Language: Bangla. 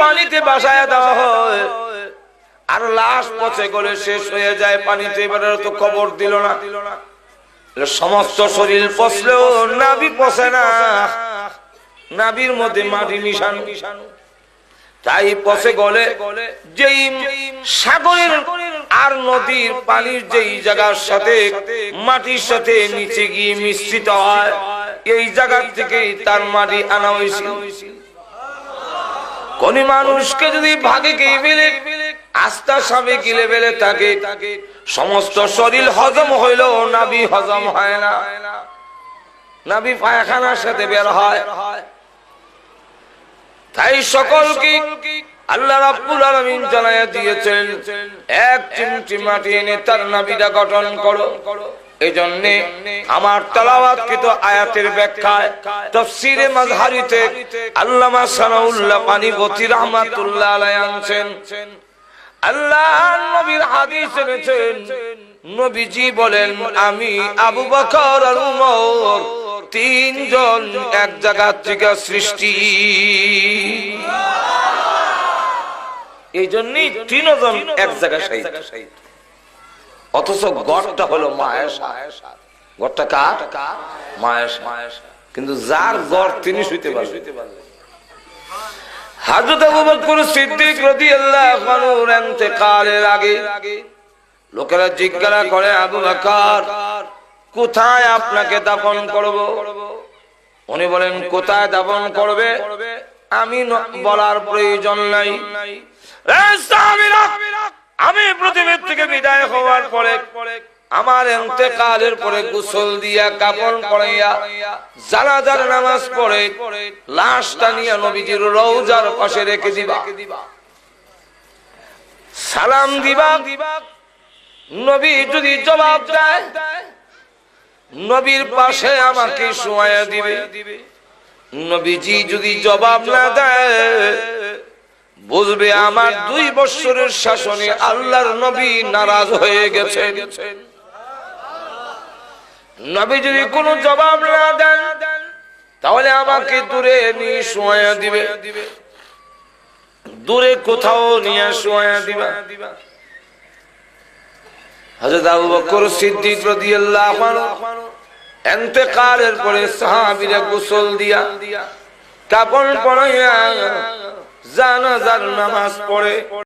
পানিতে বাসায় দেওয়া হয়। আর লাশ পচে গলে শেষ হয়ে যায়, পানিতে এবারে তো কবর দিল না। সমস্ত শরীর পচলেও নাবি পচে না। নাবির মধ্যে মাটি মিশানো তাই পচে গলে যেই সাগরের আর নদীর পানির যেই জায়গার সাথে মাটির সাথে নিচে গিয়ে মিশ্রিত হয়, এই জায়গা থেকেই তার মাটি আনা হয়েছিল। কোন মানুষকে যদি ভাগে গিয়ে ফেলে, আস্থা স্বামী গিলে বেলে তাকে, সমস্ত শরীর হজম হইল নাবি হজম হয় না। নাবি পায়খানার সাথে বের হয়। তাই সকলকে আল্লাহ রাব্বুল আলামিন জানায়া দিয়েছেন, এক চিমটি মাটি এনে তার নাবিটা গঠন করো। এই জন্যে আমার তালাওয়াতকৃত আয়াতের ব্যাখ্যায়, তাফসীরে মাযহারিতে আল্লামা সানাউল্লাহ পানিপতি রাহমাতুল্লাহ আলাইহি আনছেন, আল্লাহ নবীর হাদিস এনেছেন, নবীজি বলেন, আমি আবু বকর আর উমর, তিনজন এক জায়গা থেকে সৃষ্টি। এই জন্যই তিনজন এক জায়গায় শায়িত অথচ গড়টা হলো মায়ের গড়টা কার? মায়ের কিন্তু যার গড় তিনি শুইতে পারবেন লোকেরা জিজ্ঞাসা করে কোথায় আপনাকে করব? উনি বলেন, কোথায় করবে? আমি বলার প্রয়োজন নাই। আমি পৃথিবীর থেকে বিদায় হওয়ার পরে আমার এতেকালের পরে গোসল দিয়া, কাপড় পরাইয়া, জানাজার নামাজ পড়ে, লাশটা নিয়ে নবীজির রৌজার পাশে রেখে দিবা। সালাম দিবা। নবী যদি জবাব দেয়, নবীর পাশে আমাকে শোয়া দিবে। নবীজি যদি জবাব না দেয় বুঝবে আমার দুই বছরের শাসনে আল্লাহর নবী নারাজ হয়ে গেছেন। নবী যদি কোনো জবাব না দেন, তাহলে আমাকে দূরে নিয়ে শোয়া দিবে। দূরে কোথাও নিয়ে শোয়া দিবা। হযরত পরে সাহাবীরা গোসল দিয়া কাপড় পরাইয়া জানাজার নামাজ পড়ে।